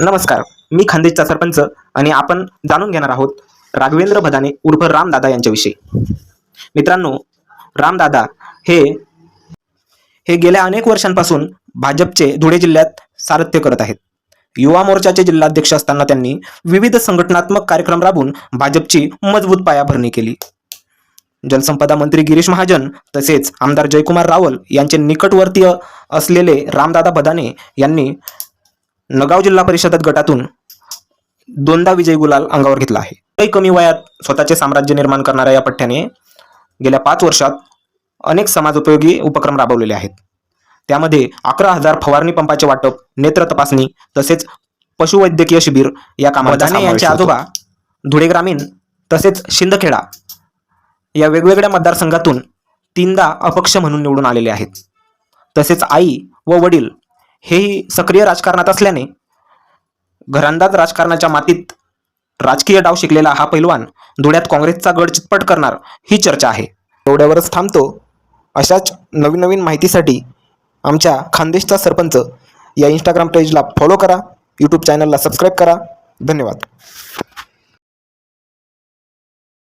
नमस्कार मी खानदेशचा सरपंच आणि आपण जाणून घेणार आहोत राघवेंद्र भदाने उर्फ रामदादा यांच्याविषयी. मित्रांनो रामदादा हे हे गेल्या अनेक वर्षांपासून भाजपचे धुळे जिल्ह्यात सारथ्य करत आहेत. युवा मोर्चाचे जिल्हाध्यक्ष असताना त्यांनी विविध संघटनात्मक कार्यक्रम राबवून भाजपची मजबूत पायाभरणी केली. जलसंपदा मंत्री गिरीश महाजन तसेच आमदार जयकुमार रावल यांचे निकटवर्तीय असलेले रामदादा भदाने यांनी नगाव जिल्हा परिषद गटातून दोनदा विजय गुलाल अंगावर घेतला आहे. काही कमी वयात स्वतःचे साम्राज्य निर्माण करणाऱ्या या पठ्ठ्याने गेल्या पाच वर्षात अनेक समाजोपयोगी उपक्रम राबवलेले आहेत. त्यामध्ये अकरा हजार फवारणी पंपाचे वाटप नेत्र तपासणी तसेच पशुवैद्यकीय शिबिर या यांचे यांचे आजोबा धुळे ग्रामीण तसेच शिंदखेडा या वेगवेगळ्या मतदारसंघातून तीनदा अपक्ष म्हणून निवडून आलेले आहेत. तसेच आई व वडील हेही सक्रिय राजकारणात असल्याने घरंदाज राजकारणाच्या मातीत राजकीय डाव शिकलेला हा पैलवान धुळ्यात काँग्रेसचा गड चितपट करणार ही चर्चा आहे. एवढ्यावरच थांबतो. अशाच नवीन नवीन माहितीसाठी आमच्या खानदेशचा सरपंच या इंस्टाग्राम पेजला फॉलो करा. यूट्यूब चॅनलला सबस्क्राईब करा. धन्यवाद.